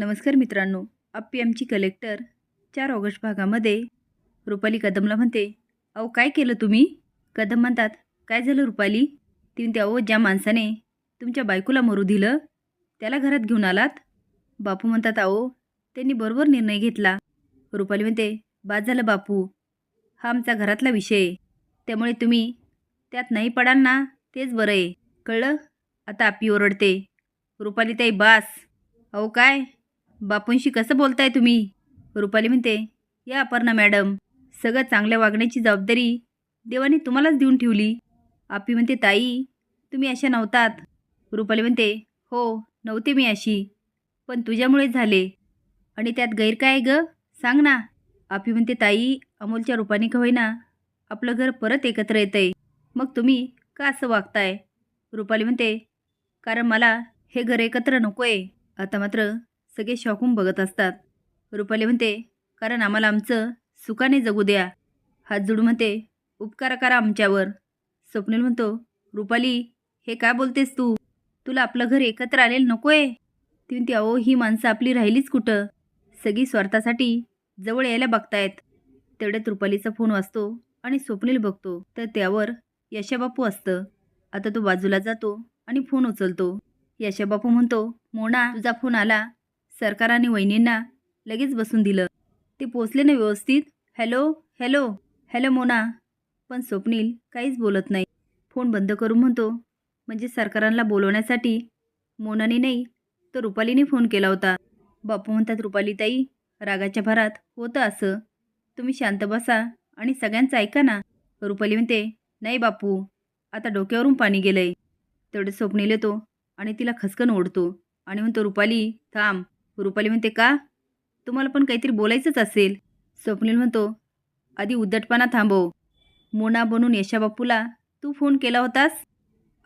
नमस्कार मित्रांनो. अप्पी आमची कलेक्टर चार ऑगस्ट भागामध्ये रुपाली कदमला म्हणते अहो काय केलं तुम्ही? कदम म्हणतात काय झालं रुपाली? ती म्हणते अहो ज्या माणसाने तुमच्या बायकोला मरू दिलं? त्याला घरात घेऊन आलात? बापू म्हणतात अहो त्यांनी बरोबर निर्णय घेतला. रुपाली म्हणते बाद झालं बापू. हा आमचा घरातला विषय आहे. त्यामुळे तुम्ही त्यात नाही पडाल ना तेच बरं आहे. कळलं? आता आप्पी ओरडते. रुपाली ताई बास. अहो काय? बापूंशी कसं बोलताय तुम्ही? रुपाली म्हणते या अपर्णा मॅडम सगळं चांगल्या वागण्याची जबाबदारी देवाने तुम्हालाच देऊन ठेवली. आपी म्हणते ताई तुम्ही अशा नव्हतात. रुपाली म्हणते हो नव्हते मी अशी पण तुझ्यामुळेच झाले. आणि त्यात गैर काय आहे ग सांग ना. आपी म्हणते ताई अमोलच्या रूपाने का होईना आपलं घर परत एकत्र येतं आहे मग तुम्ही का असं वागताय? रुपाली म्हणते कारण मला हे घर एकत्र नको आहे आता मात्र सगळे शॉकून बघत असतात. रुपाली म्हणते कारण आम्हाला आमचं सुखाने जगू द्या. हात जोडून म्हणते उपकार करा आमच्यावर. स्वप्नील म्हणतो रुपाली हे काय बोलतेस तू? तुला आपलं घर एकत्र आलेलं नको आहे ती म्हणते अहो ही माणसं आपली राहिलीच कुठं? सगळी स्वार्थासाठी जवळ यायला बघतायत. तेवढ्यात रुपालीचा फोन वाचतो आणि स्वप्नील बघतो तर त्यावर यशाबापू असतं. आता तो बाजूला जातो आणि फोन उचलतो. यशाबापू म्हणतो मोना तुझा फोन आला. सरकाराने वहिनींना लगेच बसून दिलं. ते पोचले ना व्यवस्थित? Hello hello hello Mona. पण स्वप्नील काहीच बोलत नाही. फोन बंद करून म्हणतो म्हणजे सरकारांना बोलवण्यासाठी मोनाने नाही तर रुपालीने फोन केला होता. बापू म्हणतात रुपालीताई रागाच्या भरात होतं असं. तुम्ही शांत बसा आणि सगळ्यांचं ऐका ना. रुपाली म्हणते नाही बापू आता डोक्यावरून पाणी गेलंय. तेवढे स्वप्नील येतो आणि तिला खसकन ओढतो आणि म्हणतो रुपाली थांब रुपाली म्हणते का? तुम्हाला पण काहीतरी बोलायचंच असेल. स्वप्नील म्हणतो आधी उद्धटपणा थांबव. मोना बनून यशाबापूला तू फोन केला होतास?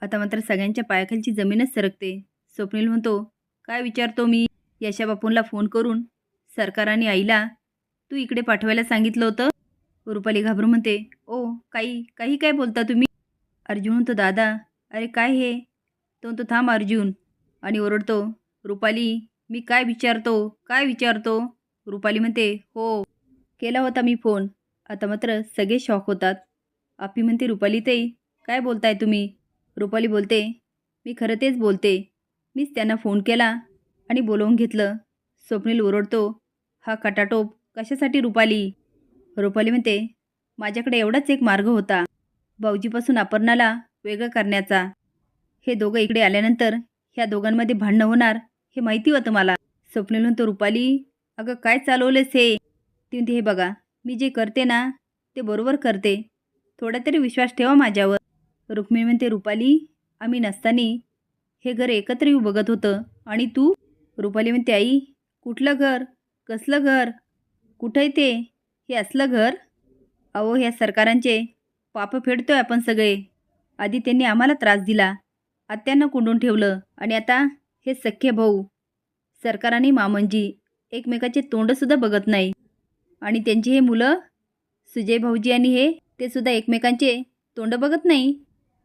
आता मात्र सगळ्यांच्या पायाखालची जमीनच सरकते. स्वप्नील म्हणतो काय विचारतो मी? यशाबापूंला फोन करून सरकार आणि आईला तू इकडे पाठवायला सांगितलं होतं? रुपाली घाबरून म्हणते ओ काही काही काय बोलता तुम्ही? अर्जुन म्हणतो दादा अरे काय हे? तो म्हणतो थांब अर्जुन. आणि ओरडतो रुपाली मी काय विचारतो? काय विचारतो? रुपाली म्हणते हो. केला होता मी फोन. आता मात्र सगळे शॉक होतात. आपी म्हणते रुपाली ताई काय बोलताय तुम्ही? रुपाली बोलते मी खरं तेच बोलते. मीच त्यांना फोन केला आणि बोलवून घेतलं. स्वप्नील ओरडतो हा कटाटोप कशासाठी रुपाली? रुपाली म्हणते माझ्याकडे एवढाच एक मार्ग होता. भाऊजीपासून अपर्णाला वेगळं करण्याचा. हे दोघं इकडे आल्यानंतर ह्या दोघांमध्ये भांडणं होणार हे माहिती होतं मला. स्वप्नील म्हणतो रुपाली अगं काय चालवलंस हे? ती म्हणते हे बघा मी जे करते ना ते बरोबर करते. थोडा तरी विश्वास ठेवा माझ्यावर. रुक्मिणी म्हणते रुपाली आम्ही नसताना हे घर एकत्र येऊ बघत होतं. आणि तू? रुपाली म्हणते आई कुठलं घर? कसलं घर? कुठं ते? हे असलं घर? अहो ह्या सरकारांचे पाप फेडतोय आपण सगळे. आधी त्यांनी आम्हाला त्रास दिला. आत्यांना कोंडून ठेवलं. आणि आता हे सख्खे भाऊ. सरकार आणि मामंजी एकमेकाचे तोंडसुद्धा बघत नाही. आणि त्यांची हे मुलं सुजय भाऊजी आणि हे ते सुद्धा एकमेकांचे तोंड बघत नाही.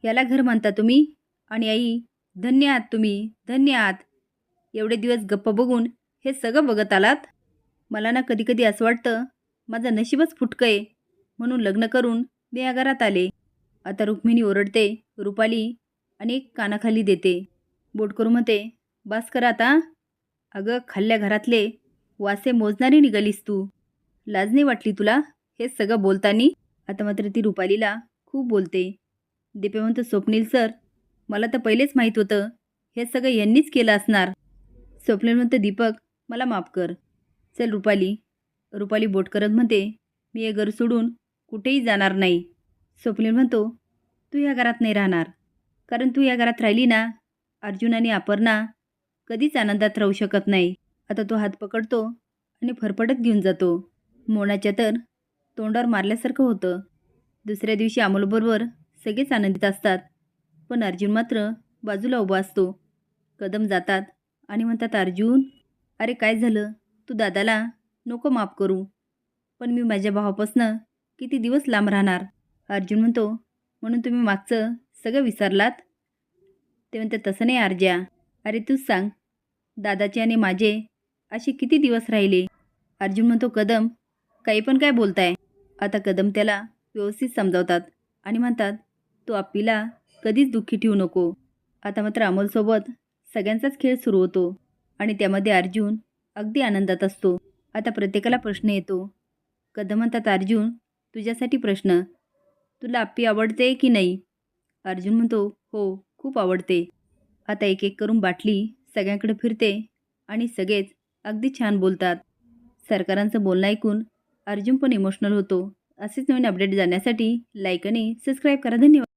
याला घर म्हणता तुम्ही? आणि आई धन्य आहात तुम्ही धन्य आहात एवढे दिवस गप्प बघून हे सगळं बघत आलात? मला ना कधी कधी असं वाटतं माझं नशीबच फुटकं आहे म्हणून लग्न करून मी या घरात आले. आता रुक्मिणी ओरडते रुपाली आणि एक कानाखाली देते. बोट करून म्हणते बस कर आता. अगं खाल्ल्या घरातले वासे मोजणारी निघालीस तू. लाज नाही वाटली तुला हे सगळं बोलतानी? आता मात्र ती रुपालीला खूप बोलते. दिपे म्हणतो स्वप्नील सर मला तर पहिलेच माहीत होतं हे सगळं यांनीच केलं असणार. स्वप्नील म्हणतं दीपक मला माफ कर. चल रुपाली. रुपाली बोट करत म्हणते मी हे घर सोडून कुठेही जाणार नाही. स्वप्नील म्हणतो तू या घरात नाही राहणार. कारण तू या घरात राहिली ना अर्जुन आणि अपर्णा कधीच आनंदात राहू शकत नाही. आता तो हात पकडतो आणि फरफटत घेऊन जातो. मोनाच्या तर तोंडावर मारल्यासारखं होतं. दुसऱ्या दिवशी अमोलबरोबर सगळेच आनंदित असतात. पण अर्जुन मात्र बाजूला उभा असतो. कदम जातात आणि म्हणतात अर्जुन अरे काय झालं? तू दादाला नको माफ करू. पण मी माझ्या भावापासनं किती दिवस लांब राहणार? अर्जुन म्हणतो म्हणून तुम्ही मागचं सगळं विसरलात? ते म्हणते तसं नाही अर्ज्या अरे तूच सांग दादाचे आणि माझे असे किती दिवस राहिले? अर्जुन म्हणतो कदम काही पण काय बोलताय. आता कदम त्याला व्यवस्थित समजावतात आणि म्हणतात तू आपलीला कधीच दुःखी ठेवू नको. आता मात्र अमोलसोबत सगळ्यांचाच खेळ सुरू होतो आणि त्यामध्ये अर्जुन अगदी आनंदात असतो. आता प्रत्येकाला प्रश्न येतो. कदम म्हणतात अर्जुन तुझ्यासाठी प्रश्न तुला आप्पी आवडते की नाही? अर्जुन म्हणतो हो खूप आवडते. आता एक एक करून बाटली सगळ्यांकडे फिरते आणि सगळेच अगदी छान बोलतात. सरकारांचं बोलणं ऐकून अर्जुन पण इमोशनल होतो. असेच नवीन अपडेट जाण्यासाठी लाईक आणि सबस्क्राईब करा. धन्यवाद.